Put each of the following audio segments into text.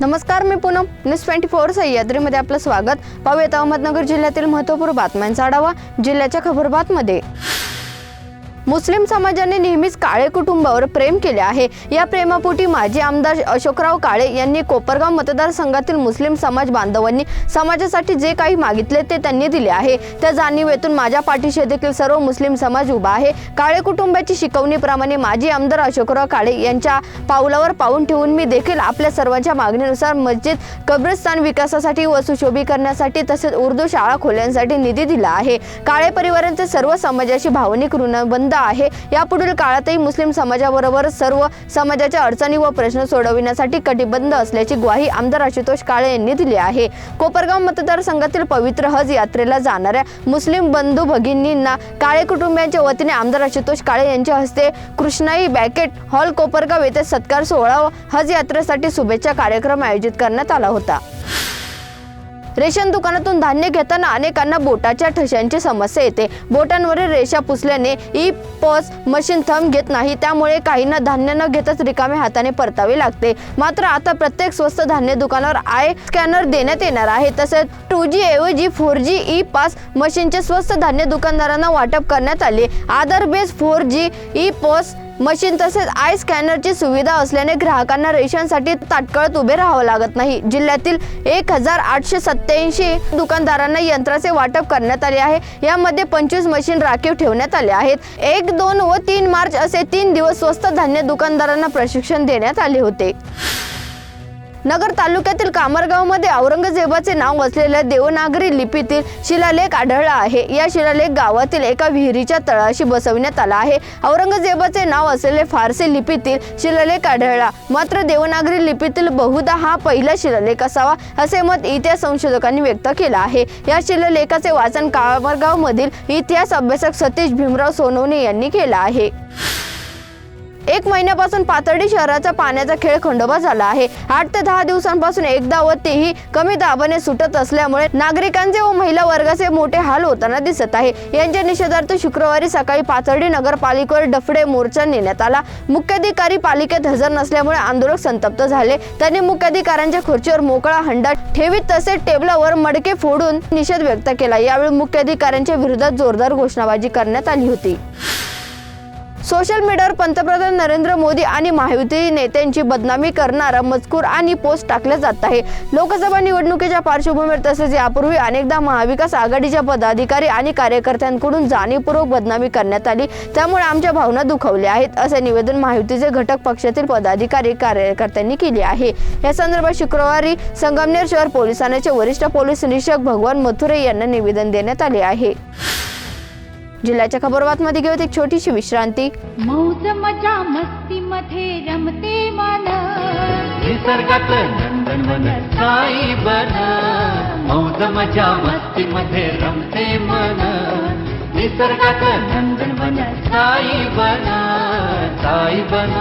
नमस्कार मी Poonam. News twenty four सह्याद्रीमध्ये आपलं स्वागत. पाहूयात अहमदनगर जिल्ह्यातील महत्त्वपूर्ण बातम्यांचा आढावा जिल्ह्याच्या खबरबातमध्ये. मुस्लिम समाजाने नेहमीच काळे कुटुंबावर प्रेम केले आहे. या प्रेमापोटी माजी आमदार अशोकराव काळे यांनी कोपरगाव मतदारसंघातील मुस्लिम समाज बांधवांनी समाजासाठी जे काही मागितले ते त्यांनी दिले आहे. त्या जाणीवेतून माझ्या पाठीशी देखील सर्व मुस्लिम समाज उभा आहे. काळे कुटुंबाची शिकवणीप्रमाणे माजी आमदार अशोकराव काळे यांच्या पावलावर पाऊल ठेवून मी देखील आपल्या सर्वांच्या मागणीनुसार मस्जिद कब्रस्तान विकासासाठी व सुशोभीकरणासाठी तसेच उर्दू शाळा खोल्यांसाठी निधी दिला आहे. काळे परिवारांचे सर्व समाजाशी भावनिक ऋणबंध आहे. यापुढील काळातही मुस्लिम समाजाबरोबर सर्व समाजाच्या अडचणी व प्रश्न सोडविण्यासाठी कटिबद्ध असल्याची ग्वाही आमदार आशुतोष काळे यांनी दिली आहे. कोपरगाव मतदारसंघातील पवित्र हज यात्रेला जाणाऱ्या मुस्लिम बंधू भगिनींना काळे कुटुंबियांच्या वतीने आमदार आशुतोष काळे यांच्या हस्ते कृष्णाई बॅकेट हॉल कोपरगाव येथे सत्कार सोहळा व हज यात्रेसाठी शुभेच्छा कार्यक्रम आयोजित करण्यात आला होता. रेशन दुकानातून धान्य घेताना अनेकांना बोटाच्या ठशांची समस्या येते. बोटांवरील रेषा पुसल्याने ई पॉस मशीन थंब घेत नाही त्यामुळे काहींना धान्य न घेताच रिकामे हाताने परतावे लागते. मात्र आता प्रत्येक स्वस्त धान्य दुकानावर आय स्कॅनर देण्यात येणार आहे. तसेच टू जी ऐवजी फोर जी ई पास मशीनचे स्वस्त धान्य दुकानदारांना वाटप करण्यात आले. Aadhaar base four G E POS machine तसेच आय स्कॅनरची सुविधा असल्याने ग्राहकांना रेशनसाठी ताटकळत उभे राहावं लागत नाही. जिल्ह्यातील एक हजार आठशे सत्याऐंशी दुकानदारांना यंत्राचे वाटप करण्यात आले आहे. यामध्ये पंचवीस मशीन राखीव ठेवण्यात आले आहेत. एक दोन व तीन मार्च असे तीन दिवस स्वस्त धान्य दुकानदारांना प्रशिक्षण देण्यात आले होते. नगर तालुक्यातील कामरगावमध्ये औरंगजेबाचे नाव असलेल्या देवनागरी लिपीतील शिलालेख आढळला आहे. या शिलालेख गावातील एका विहिरीच्या तळाशी बसविण्यात आला आहे. औरंगजेबाचे नाव असलेले फारसी लिपीतील शिलालेख आढळला. मात्र देवनागरी लिपीतील बहुधा हा पहिला शिलालेख असावा असे मत इतिहास संशोधकांनी व्यक्त केलं आहे. या शिलालेखाचे वाचन कामरगाव मधील इतिहास अभ्यासक सतीश भीमराव सोनवणे यांनी केलं आहे. एक महिन्यापासून पाथर्डी शहराचा पाण्याचा खेळ खंडोबा झाला आहे. आठ ते दहा दिवसांपासून एकदा व तेही कमी दाबाने सुटत असल्यामुळे नागरिकांचे व महिला वर्गाचे मोठे हाल होताना दिसत आहे. यांच्या निषेधार्थ शुक्रवारी सकाळी पाथर्डी नगरपालिकेवर डफडे मोर्चा नेण्यात आला. मुख्याधिकारी पालिकेत हजर नसल्यामुळे आंदोलक संतप्त झाले. त्यांनी मुख्याधिकाऱ्यांच्या खुर्चीवर मोकळा हंडा ठेवीत तसेच टेबलावर मडके फोडून निषेध व्यक्त केला. यावेळी मुख्याधिकाऱ्यांच्या विरोधात जोरदार घोषणाबाजी करण्यात आली होती. सोशल मीडियावर पंतप्रधान नरेंद्र मोदी आणि महायुती नेत्यांची बदनामी करणारा मजकूर आणि पोस्ट टाकल्या जात आहे. लोकसभा निवडणुकीच्या पार्श्वभूमीवर तसेच यापूर्वी अनेकदा महाविकास आघाडीच्या पदाधिकारी आणि कार्यकर्त्यांकडून जाणीवपूर्वक बदनामी करण्यात आली. त्यामुळे आमच्या भावना दुखावल्या आहेत असे निवेदन महायुतीचे घटक पक्षातील पदाधिकारी कार्यकर्त्यांनी केले आहे. या संदर्भात शुक्रवारी संगमनेर शहर पोलिसांचे वरिष्ठ पोलीस निरीक्षक भगवान मथुरे यांना निवेदन देण्यात आले आहे. जिल्ह्याच्या खबरबातमध्ये घेऊत एक छोटीशी विश्रांती. मौज मजा मस्ती मध्ये रमते मन निसर्गात नंदनवन साई बन. मौज मजा मस्ती मध्ये रमते मन निसर्गात नंदनवन साई बन. साई बन.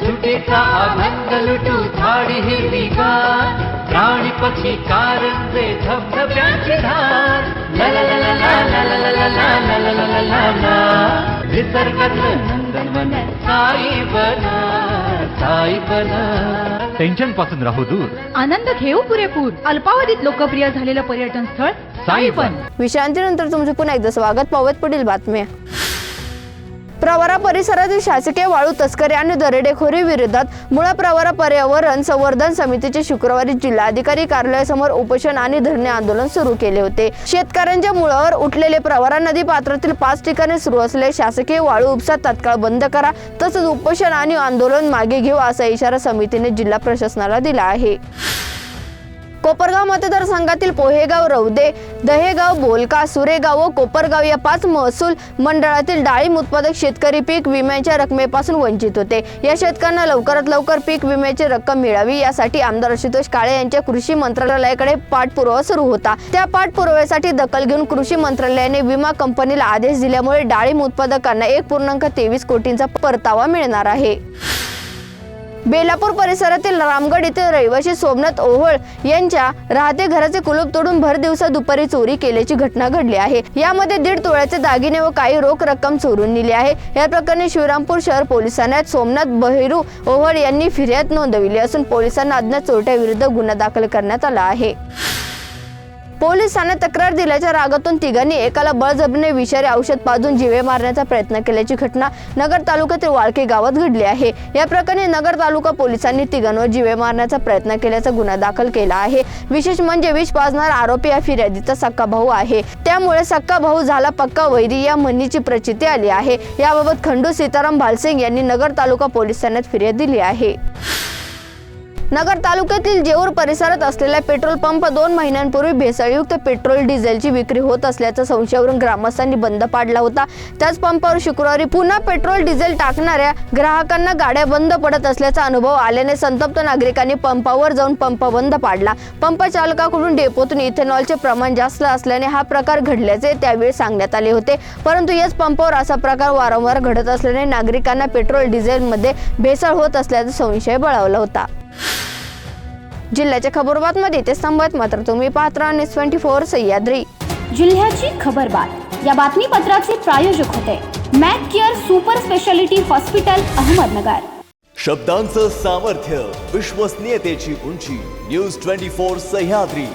सुटीचा आनंद लुटू झाडी हिरवीगार प्राणी पक्षी कारंजे धबधब्याची धार नंदनवन साई बन साई बन. टेन्शनपासून राहू दूर. आनंद घेऊ पुरेपूर. अल्पावधीत लोकप्रिय झालेलं पर्यटन स्थळ साई पण विश्रांतीनंतर तुमचे पुन्हा एकदा स्वागत. पाहूयात पुढील बातम्या. प्रवारा परिसरातील शासकीय वाळू तस्करी आणि दरोडेखोरी विरोधात मुळा प्रवारा पर्यावरण संवर्धन समितीचे शुक्रवारी जिल्हाधिकारी कार्यालयासमोर उपोषण आणि धरणे आंदोलन सुरू केले होते. शेतकऱ्यांच्या मुळावर उठलेले प्रवारा नदी पात्रातील पाच ठिकाणी सुरू असलेले शासकीय वाळू उपसा तात्काळ बंद करा तसंच उपोषण आणि आंदोलन मागे घेऊ असा इशारा समितीने जिल्हा प्रशासनाला दिला आहे. कोपरगाव मतदारसंघातील पोहेगाव रौदे दहेगाव बोलका सुरेगाव व कोपरगाव या पाच महसूल मंडळातील डाळिंब उत्पादक शेतकरी पीक विम्याच्या रकमेपासून वंचित होते. या शेतकऱ्यांना लवकरात लवकर पीक विम्याची रक्कम मिळावी यासाठी आमदार आशुतोष काळे यांच्या कृषी मंत्रालयाकडे पाठपुरावा सुरू होता. त्या पाठपुराव्यासाठी दखल घेऊन कृषी मंत्रालयाने विमा कंपनीला आदेश दिल्यामुळे डाळिंब उत्पादकांना एक पूर्णांक तेवीस कोटींचा परतावा मिळणार आहे. बेलापूर परिसरातील रामगड येथील रहिवासी सोमनाथ ओहोळ यांच्या राहते घराचे कुलूप तोडून भर दिवसा दुपारी चोरी केल्याची घटना घडली आहे. यामध्ये दीड तोळ्याचे दागिने व काही रोख रक्कम चोरून नेली आहे. या प्रकरणी शिवरामपूर शहर पोलिसांना सोमनाथ बहिरू ओहोळ यांनी फिर्याद नोंदविली असून पोलिसांना अज्ञात चोरट्याविरुद्ध गुन्हा दाखल करण्यात आला आहे. पोलिसांना तक्रार दिल्याच्या रागातून तिघांनी एकाला बळजबरीने विषारी औषध पाजून जिवे मारण्याचा प्रयत्न केल्याची घटना नगर तालुक्यातील वाळके गावात घडली आहे. या प्रकरणी नगर तालुका पोलिसांनी तिघांवर जिवे मारण्याचा प्रयत्न केल्याचा गुन्हा दाखल केला आहे. विशेष म्हणजे विष पाजणार आरोपी या फिर्यादीचा सक्का भाऊ आहे. त्यामुळे सक्का भाऊ झाला पक्का वैरी या म्हणीची प्रचिती आली आहे. याबाबत खंडू सीताराम भालसिंग यांनी नगर तालुका पोलीस ठाण्यात फिर्याद दिली आहे. नगर तालुक्यातील जेऊर परिसरात असलेला पेट्रोल पंप दोन महिन्यांपूर्वी भेसळयुक्त पेट्रोल डिझेलची विक्री होत असल्याच्या संशयावरून ग्रामस्थांनी बंद पाडला होता. त्याच पंपावर शुक्रवारी पुन्हा पेट्रोल डिझेल टाकणाऱ्या ग्राहकांना गाड्या बंद पडत असल्याचा अनुभव आल्याने संतप्त नागरिकांनी पंपावर जाऊन पंप बंद पाडला. पंप चालकाकडून डेपोतून इथेनॉलचे प्रमाण जास्त असल्याने हा प्रकार घडल्याचे त्यावेळी सांगण्यात आले होते. परंतु याच पंपावर असा प्रकार वारंवार घडत असल्याने नागरिकांना पेट्रोल डिझेलमध्ये भेसळ होत असल्याचा संशय बळावला होता. जिल्ह्याच्या खबरबातमध्ये ते स्तंभात मात्र तुम्ही पात्रा न्यूज ट्वेंटी फोर सह्याद्री. जिल्ह्याची खबरबात. या बातमीपत्राचे प्रायोजक होते Mac Care super speciality hospital Ahmednagar. शब्दांचं सामर्थ्य विश्वसनीयतेची उंची न्यूज ट्वेंटी फोर सह्याद्री.